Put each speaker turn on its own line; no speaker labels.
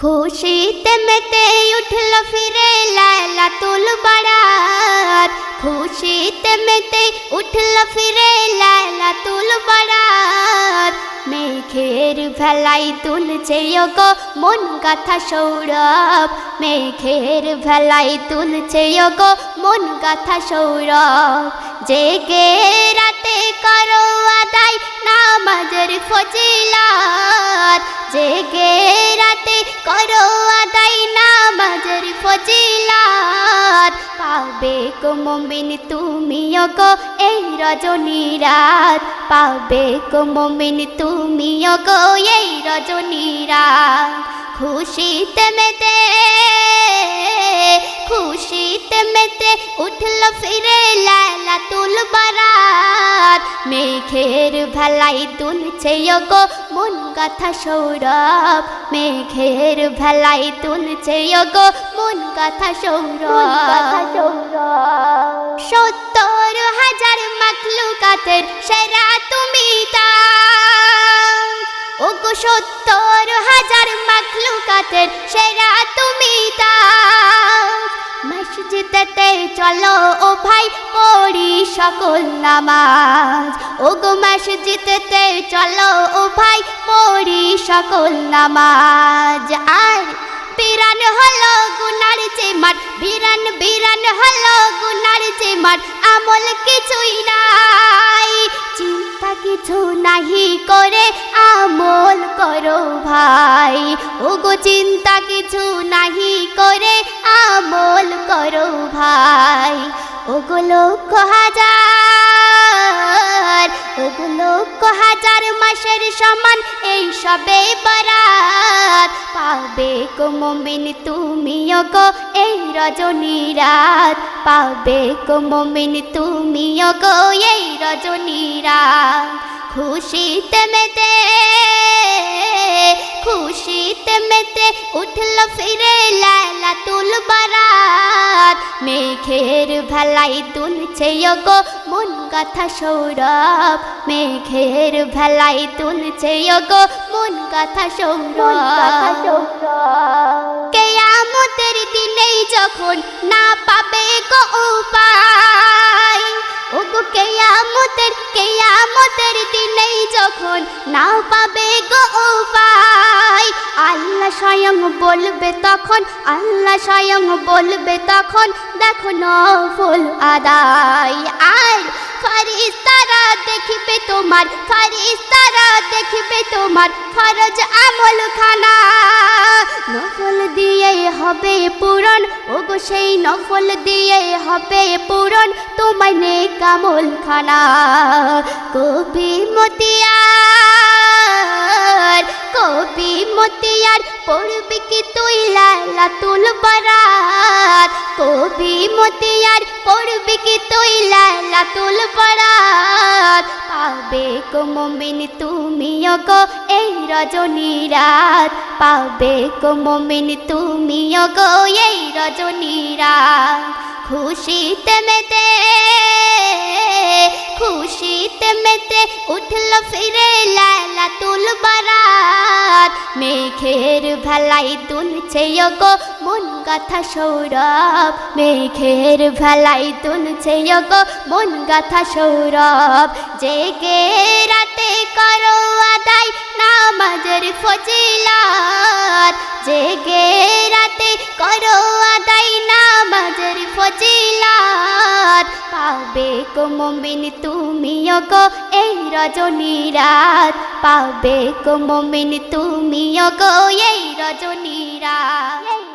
খুশিতে মেতে উঠল ফিরে লালা তুল বাড়ার খুশিতে মেতে উঠল ফিরে লালা তুল বাড়ার মেঘের ভেলাই তুলছে গো মন গাথা সৌরভ মেঘের ভেলাই তুলছে গো মন গাথা সৌরভ জেগে রাতে করো আদায় নামাজের ফজিলাত জেগে পাবে গো মমিন তুমিও গো এই রজনী রাত পাবে গো মমিন তুমিও গো এই রজনী রাত খুশিতে মেতে খুশিতে মেতে উঠল ফিরে লালা তুল বারাত। মেঘের ভেলাই তুলছে গো মন গাথা সৌরভ। মেঘের ভেলাই তুলছে গো মন কথা সৌরভ। মাখলুকাতের সেরা তুমি ওগো সত্তর হাজার মাখলুকাতের সেরা তুমি মসজিদেতে চলো ও ভাই, পড়ি সকল নামাজ। ওগো মসজিদেতে চলো ও ভাই, পড়ি সকল নামাজ। আর বিরান হলো গুনার যে মার বিরান বিরান হলো গুনার যে মার আমল কিছুই চিন্তা কিছু নাহি করে, আমল করো ভাই। ওগো চিন্তা কিছু নাহি করে, আমল করো ভাই। ওগো লক্ষ হাজার, ওগো লক্ষ মাসের সমান, এই সবে বরাত। পাবে গো মমিন, তুমিও গো এই রজনী রাত পাবে গো মমিন, তুমিও গো এই রজনী রাত খুশিতে মেতে খুশিতে মেতে উঠল ফিরে লালা তুল বারাত। মেঘের ভেলাই তুলছে গো মন গাথা সৌরভ মেঘের ভেলাই তুলছে গো মন গাথা সৌরভ। কেয়ামতের দিনেই যখন না পাবে গো উপায় ওগো কেয়ামতের কেয়ামতের দিনেই যখন না পাবে গো উপায় আল্লাহ স্বয়ং বলবে তখন আল্লাহ স্বয়ং বলবে তখন দেখো ফুল আদায়। আর ফারিস্তারা দেখিবে তোমার, ফারিস্তারা দেখিবে তোমার ফরজ আমল খানা নফল দিয়ে হবে পূরণ, ওগো সেই নফল দিয়ে হবে পূরণ তোমার নে কামল খানা কবি মতিয়ার কবি মতিয়ার পড়বি কি তুই লালা তুল বারাত? কবি মতিয়ার পড়বি কি তুই লালা তুল বারাত? পাবে গো মমিন তুমিও গো এই রজনী রাত পাবে গো মমিন তুমিও গো এই রজনী রাত খুশিতে মেতে খুশিতে মেতে উঠল ফিরে লালা তুল বারাত মেঘের ভেলাই তুলছে গো মন গাথা সৌরভ মেঘের ভেলাই তুলছে গো মন গাথা সৌরভ জেগে রাতে করো আদায় নামাজের ফজিলাত জেগে রাতে করো পাবে গো মমিন তুমিও গো এই রজনী রাত। পাবে গো মমিন তুমিও গো এই রজনী রাত।